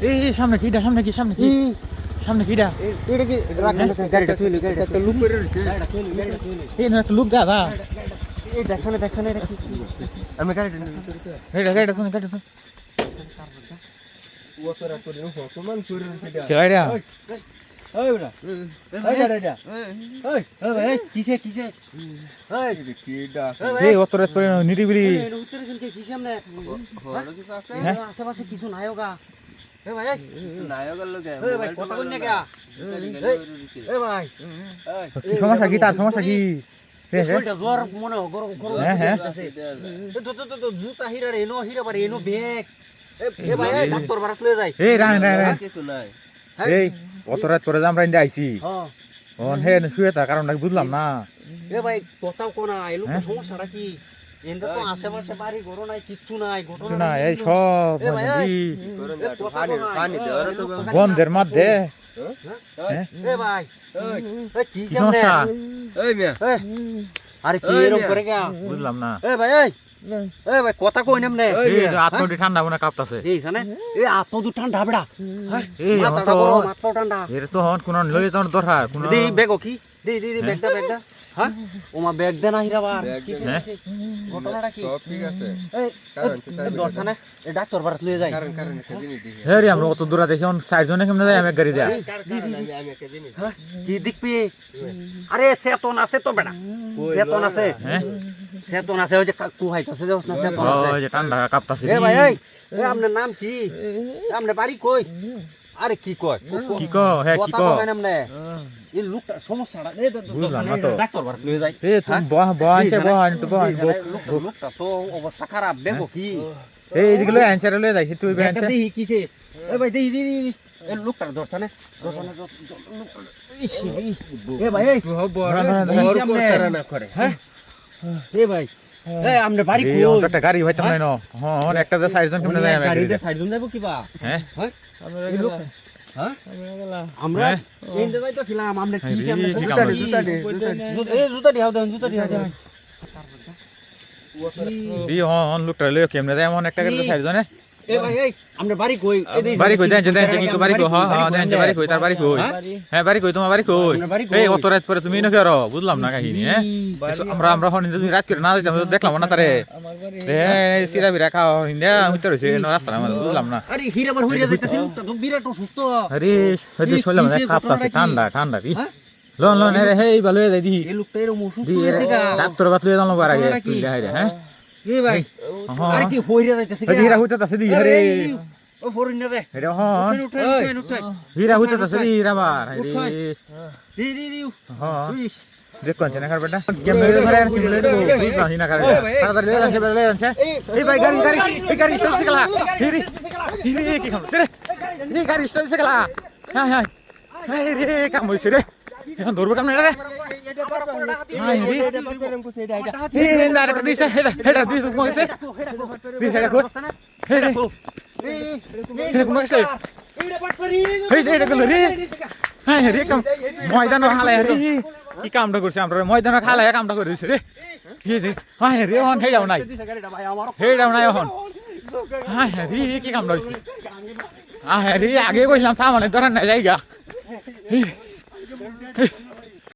এই সামনে সামনে কি? সামনে কি? সামনে এটা? কি? গাড়িটা তুইলি গাড়িটা একটা লুক করে রয়েছে গাড়িটা তুইলি গাড়িটা তুইলি এই না একটা লোক দাদা এই দেখছ না দেখছ না এটা কি? আমি গাড়িটা এটা গাড়িটা কোন গাড়িটা কোন ওতরা করে নো কমান করে রয়েছে গাড়িটা ওই বড়া ওই গাড়িটা ওই ওই ভাই কিসে কিসে ওই করে নিরিবিলি। উত্তরে শুনকে কিসে হ্যাঁ? আশেপাশে কিছু নাই হোগা কি? সমস্যা? কি তার সমস্যা? কি? জ্বর মনে গরম গরম হ্যাঁ, হ্যাঁ। লাগতেছে। এ তো তো তো তো জুতা হিরা রে নো এনো ব্যাগ এ ভাই এই ডাক্তার রান রান রান। কিছু নাই এই অত রাত করে আমরা ইন্দা আইছি। হ্যাঁ অন হে শুয়ে তার কারণটা বুঝলাম না। এ ভাই কথাও কোনা এলো হ্যাঁ? সমস্যাটা কি? বন্ধের মধ্যে। মিয়া। এ আরে কি এরকম করে বুঝলাম না। এ ভাই এই এ ভাই কথা কই নামনে ওই এই আত্মটি ঠান্ডা মনে কাঁপতাছে। এই জানে? এ আত্ম দু ঠান্ডা বেড়া। হ্যাঁ? এই মাথাটা গরম মাথা ঠান্ডা। এর তো হন কোন লই তোর দরকার কোন দি ব্যাগ কি? দি দি দি ব্যাগটা ব্যাগটা। হ্যাঁ? ওমা ব্যাগ দে না হিরাবার কি হ্যাঁ? ঘটনাটা কি? সব ঠিক আছে। এই কারণ তো তাই দরকার না এ ডাক্তার বারাত লয়ে যাই। কারণ কারণ একটা জিনিস দেখি। হে রে আমরা অত দূর কেমনে যাই আমি গাড়ি দেয়া হ্যাঁ? কি দেখবি? আরে চেতন আছে তো বেটা চেতন আছে। হ্যাঁ? চেতন আছে ওই যে কুহাইতাছে যে না চেতন আছে। ওই যে ঠান্ডা কাঁপতাছে। এ ভাই এই এ আপনার নাম কি? আপনার বাড়ি কই? আরে কি কয়? কি ক। হ্যাঁ কি কথা ক? কয় এই লোকটা সমস্যাটা এই বুঝলাম না তো। ডাক্তার বারাত লয়ে যাই এ তুমি বহ বহ আনছে বহ আনতে বহ লোকটা- লোকটা তো অবস্থা খারাপ বেগো কি? এই এদিকে লই আনছে লই যাই তুই একটা দেখি কিসে এ ভাই দেখি দেখি দেখি। এ লোকটা দর্শনে দর্শনে ইস ই, এ ভাই এই। তুই হব না করে। হ্যাঁ? এ ভাই বাড়ি কই? একটা গাড়ি ন একটা কেমনে গাড়ি। যাব কিবা হ্যাঁ? হ্যাঁ? লোক হ্যাঁ? আমরা? এন্ডে যাইতাছিলাম আমরা কি আমরা জুতা দে জুতা দে এই জুতা দি। হাও দেন জুতা দি হাও দেন। দি হন লোকটা কেমনে যাই এমন একটা গাড়ি আমরা বাড়ি কই? এই বাড়ি কই? দেন দেন কি কই? বাড়ি কই হ্যাঁ হ্যাঁ দেন বাড়ি কই? তার বাড়ি কই? হ্যাঁ? হ্যাঁ বাড়ি কই? তোমার বাড়ি কই? এই কই? অত রাত পরে তুমি নাকি আরও বুঝলাম না কাহিনী হ্যাঁ? আমরা আমরা হন তুমি রাত করে না যাইতাম তো দেখলাম না তারে। হ্যাঁ সিরা বিরা খাও হিন্দা হইতে রইছে ন রাস্তা না বুঝলাম না। আরে হিরাবার হইরা যাইতাছে লোকটা তো বিরাট অসুস্থ। আরে হইতে শুনলাম কিসে কাঁপতাছে ঠান্ডা ঠান্ডা কি? হ্যাঁ? লন লন হে হে এই ভালো হয়ে যাই দি এই লোকটা এরকম অসুস্থ দি হয়েছে গা। ডাক্তার বাত লই আগে ঘটনাটা কি? তুই দেখাই রে এই ভাই। কি হইরা যাইতাছে এই হীরা হইতে দি আরে ও ফরিন না দে। এটা হন উঠেন উঠেন উঠেন উঠেন। হীরা দি হীরা বার দি দি দি হ্যাঁ উইশ দেখো আনছে না বেটা। কেমনে ধরে আর কেমনে দেবো তুই না হিনা তাড়াতাড়ি লয়ে যাচ্ছে লয়ে যাচ্ছে এই ভাই গাড়ি গাড়ি এই গাড়ি চলছে গেলা। হিরি। হিরি কি কাম রে? এই গাড়ি হ্যাঁ হ্যাঁ। রে কাম হইছে রে। এখন ধরবো কাম না রে? ময়দান হালাই রে। কি কামটা করছে আমরা? ময়দান খালাই কামটা করে দিছে রে। কি রে? হ্যাঁ রে হন হেডাও নাই। হেডাও নাই হন হ্যাঁ রে কি কামটা হইছে? হ্যাঁ রে আগে কইলাম সামনে ধরেন না জায়গা।